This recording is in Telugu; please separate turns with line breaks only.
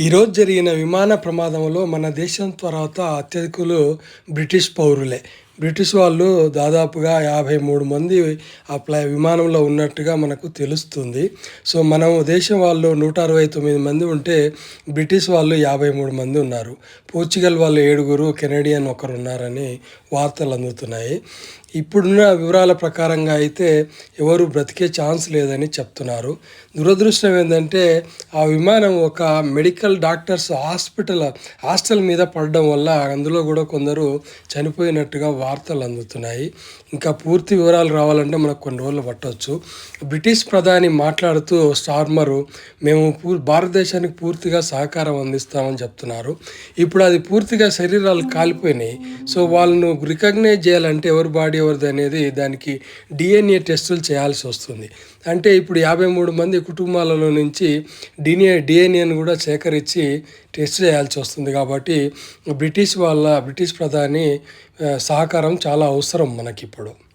ఈరోజు జరిగిన విమాన ప్రమాదంలో మన దేశం తర్వాత అత్యధికులు బ్రిటిష్ పౌరులే. బ్రిటిష్ వాళ్ళు దాదాపుగా యాభై మూడు మంది ఆ ఫ్లై విమానంలో ఉన్నట్టుగా మనకు తెలుస్తుంది. సో మనం దేశం వాళ్ళు నూట అరవై తొమ్మిది మంది ఉంటే బ్రిటిష్ వాళ్ళు యాభై మూడు మంది ఉన్నారు. పోర్చుగల్ వాళ్ళు ఏడుగురు కెనడియన్ ఒకరు ఉన్నారని వార్తలు అందుతున్నాయి. ఇప్పుడున్న వివరాల ప్రకారంగా అయితే ఎవరు బ్రతికే ఛాన్స్ లేదని చెప్తున్నారు. దురదృష్టం ఏంటంటే ఆ విమానం ఒక మెడికల్ డాక్టర్స్ హాస్పిటల్ హాస్టల్ మీద పడడం వల్ల అందులో కూడా కొందరు చనిపోయినట్టుగా వార్తలు అందుతున్నాయి. ఇంకా పూర్తి వివరాలు రావాలంటే మనకు కొన్ని రోజులు పట్టవచ్చు బ్రిటిష్ ప్రధాని మాట్లాడుతూ స్టార్మరు మేము పూ భారతదేశానికి పూర్తిగా సహకారం అందిస్తామని చెప్తున్నారు. ఇప్పుడు అది పూర్తిగా శరీరాలు కాలిపోయినాయి. సో వాళ్ళను రికగ్నైజ్ చేయాలంటే ఎవరి బాడీ ఎవరిది అనేది దానికి డిఎన్ఏ టెస్టులు చేయాల్సి వస్తుంది. అంటే ఇప్పుడు యాభై మూడు మంది కుటుంబాలలో నుంచి డిఎన్ఏ డిఎన్ఏను కూడా సేకరించి టెస్ట్ చేయాల్సి వస్తుంది కాబట్టి బ్రిటిష్ వాళ్ళ బ్రిటిష్ ప్రధాని సహకారం చాలా అవసరం మనకిప్పుడు.